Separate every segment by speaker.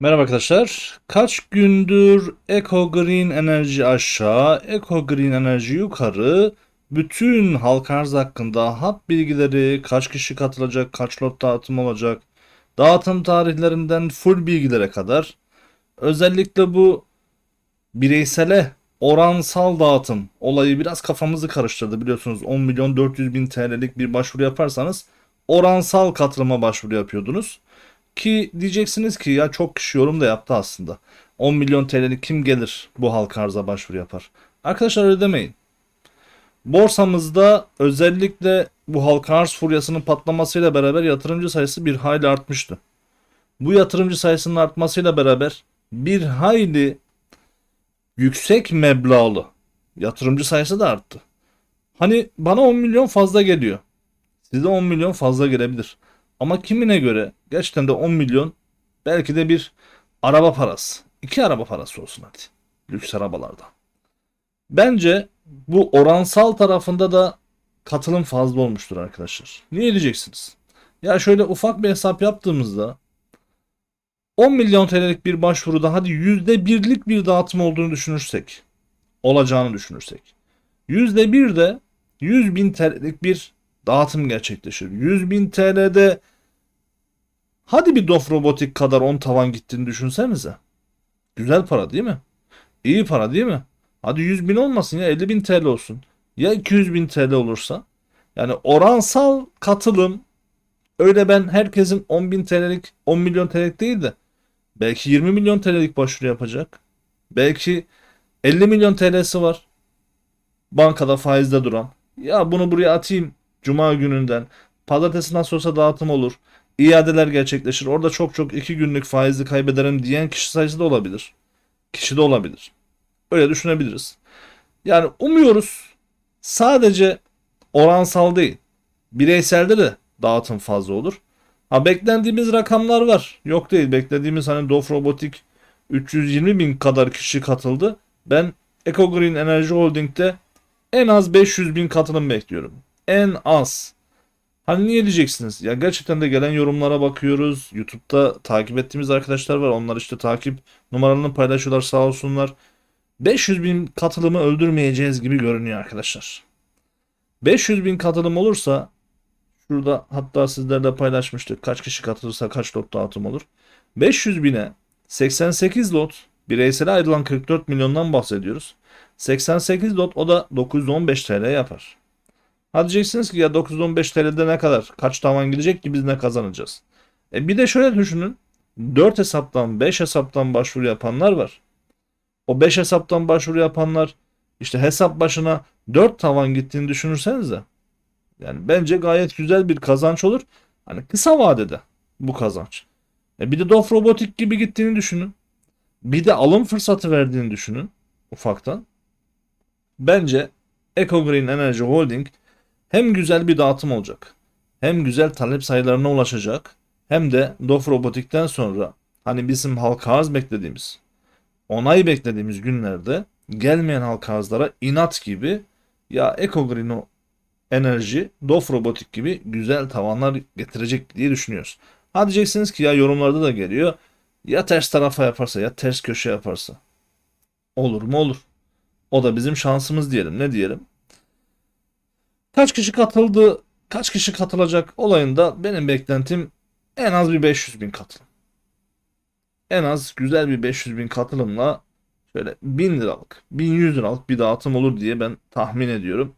Speaker 1: Merhaba arkadaşlar. Kaç gündür Eco Green Enerji aşağı, Eco Green Enerji yukarı. Bütün halka arz hakkında hap bilgileri, kaç kişi katılacak, kaç lot dağıtım olacak, dağıtım tarihlerinden full bilgilere kadar. Özellikle bu bireysele oransal dağıtım olayı biraz kafamızı karıştırdı. Biliyorsunuz 10 milyon 400 bin TL'lik bir başvuru yaparsanız oransal katılıma başvuru yapıyordunuz. Ki diyeceksiniz ki ya çok kişi yorum da yaptı aslında. 10 milyon TL'lik kim gelir bu halka arza başvuru yapar? Arkadaşlar öyle demeyin. Borsamızda özellikle bu halka arz furyasının patlamasıyla beraber yatırımcı sayısı bir hayli artmıştı. Bu yatırımcı sayısının artmasıyla beraber bir hayli yüksek meblağlı yatırımcı sayısı da arttı. Hani bana 10 milyon fazla geliyor. Size 10 milyon fazla gelebilir. Ama kimine göre gerçekten de 10 milyon belki de bir araba parası. iki araba parası olsun hadi. Lüks arabalarda. Bence bu oransal tarafında da katılım fazla olmuştur arkadaşlar. Niye diyeceksiniz? Ya şöyle ufak bir hesap yaptığımızda 10 milyon TL'lik bir başvuruda hadi %1'lik bir dağıtım olduğunu düşünürsek, olacağını düşünürsek. %1 de 100 bin TL'lik bir dağıtım gerçekleşir. 100 bin TL'de hadi bir Dof Robotik kadar 10 tavan gittiğini düşünsenize. Güzel para değil mi? İyi para değil mi? Hadi 100 bin olmasın ya 50 bin TL olsun. Ya 200 bin TL olursa? Yani oransal katılım öyle ben herkesin 10 bin TL'lik 10 milyon TL'lik değil de belki 20 milyon TL'lik başvuru yapacak. Belki 50 milyon TL'si var. Bankada faizde duran. Ya bunu buraya atayım Cuma gününden. Pazartesi nasıl olsa dağıtım olur. İadeler gerçekleşir. Orada çok çok iki günlük faizli kaybederim diyen kişi sayısı da olabilir. Kişi de olabilir. Öyle düşünebiliriz. Yani umuyoruz sadece oransal değil. Bireyselde de dağıtım fazla olur. Ha beklendiğimiz rakamlar var. Yok değil. Beklediğimiz hani Dof Robotik 320 bin kadar kişi katıldı. Ben Eco Green Enerji Holding'de en az 500 bin katılım bekliyorum. En az. Hani niye diyeceksiniz? Ya gerçekten de gelen yorumlara bakıyoruz. YouTube'da takip ettiğimiz arkadaşlar var. Onlar işte takip numaralarını paylaşıyorlar sağ olsunlar. 500 bin katılımı öldürmeyeceğiz gibi görünüyor arkadaşlar. 500 bin katılım olursa şurada hatta sizlerle paylaşmıştık. Kaç kişi katılırsa kaç lot dağıtım olur. 500 bine 88 lot bireysel ayrılan 44 milyondan bahsediyoruz. 88 lot o da 915 TL yapar. Hadi diyeceksiniz ki ya 915 TL'de ne kadar? Kaç tavan gidecek ki biz ne kazanacağız? E bir de şöyle düşünün. 4 hesaptan 5 hesaptan başvuru yapanlar var. O 5 hesaptan başvuru yapanlar işte hesap başına 4 tavan gittiğini düşünürseniz de yani bence gayet güzel bir kazanç olur. Hani kısa vadede bu kazanç. E bir de Dof Robotik gibi gittiğini düşünün. Bir de alım fırsatı verdiğini düşünün ufaktan. Bence Eco Green Energy Holding hem güzel bir dağıtım olacak. Hem güzel talep sayılarına ulaşacak. Hem de Dof Robotik'ten sonra hani bizim halka arz beklediğimiz, onay beklediğimiz günlerde gelmeyen halka arzlara inat gibi ya Eco Green Enerji, Dof Robotik gibi güzel tavanlar getirecek diye düşünüyoruz. Ha diyeceksiniz ki ya yorumlarda da geliyor. Ya ters tarafa yaparsa ya ters köşe yaparsa. Olur mu olur. O da bizim şansımız diyelim. Ne diyelim? Kaç kişi katıldı, kaç kişi katılacak olayında benim beklentim en az bir 500 bin katılım. En az güzel bir 500 bin katılımla şöyle 1000 liralık, 1100 liralık bir dağıtım olur diye ben tahmin ediyorum.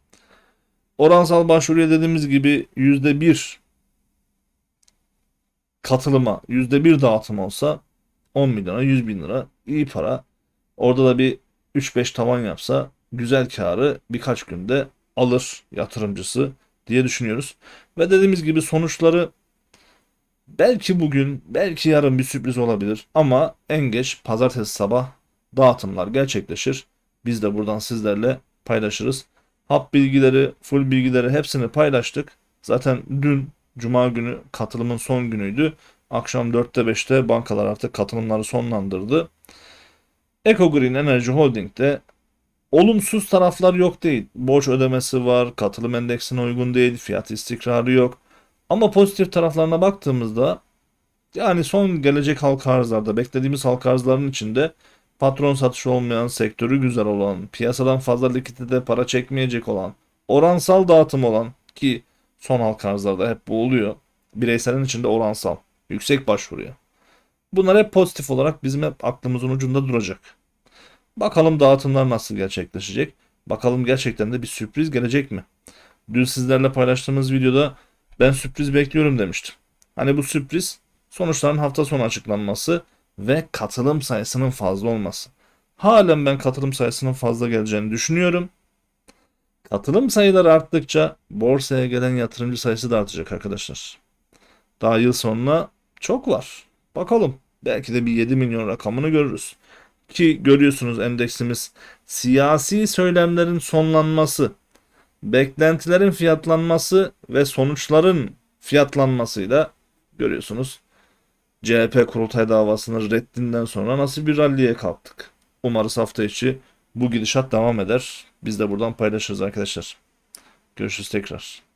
Speaker 1: Oransal başvuruya dediğimiz gibi %1 katılıma, %1 dağıtım olsa 10 milyona 100 bin lira iyi para. Orada da bir 3-5 tavan yapsa güzel karı birkaç günde alır yatırımcısı diye düşünüyoruz. Ve dediğimiz gibi sonuçları belki bugün, belki yarın bir sürpriz olabilir ama en geç pazartesi sabah dağıtımlar gerçekleşir. Biz de buradan sizlerle paylaşırız. Hap bilgileri, full bilgileri hepsini paylaştık. Zaten dün Cuma günü katılımın son günüydü. Akşam 4'te 5'te bankalar artık katılımları sonlandırdı. Eco Green Energy Holding'de olumsuz taraflar yok değil. Borç ödemesi var, katılım endeksine uygun değil, fiyat istikrarı yok. Ama pozitif taraflarına baktığımızda yani son gelecek halka arzlarda beklediğimiz halka arzların içinde patron satışı olmayan, sektörü güzel olan, piyasadan fazla likidite para çekmeyecek olan, oransal dağıtım olan ki son halka arzlarda hep bu oluyor. Bireyselin içinde oransal, yüksek başvuruya. Bunlar hep pozitif olarak bizim hep aklımızın ucunda duracak. Bakalım dağıtımlar nasıl gerçekleşecek? Bakalım gerçekten de bir sürpriz gelecek mi? Dün sizlerle paylaştığımız videoda ben sürpriz bekliyorum demiştim. Hani bu sürpriz sonuçların hafta sonu açıklanması ve katılım sayısının fazla olması. Halen ben katılım sayısının fazla geleceğini düşünüyorum. Katılım sayıları arttıkça borsaya gelen yatırımcı sayısı da artacak arkadaşlar. Daha yıl sonuna çok var. Bakalım. Belki de bir 7 milyon rakamını görürüz. Ki görüyorsunuz endeksimiz siyasi söylemlerin sonlanması, beklentilerin fiyatlanması ve sonuçların fiyatlanmasıyla görüyorsunuz. CHP kurultay davasının reddinden sonra nasıl bir ralliye kalktık. Umarız hafta içi bu gidişat devam eder. Biz de buradan paylaşırız arkadaşlar. Görüşürüz tekrar.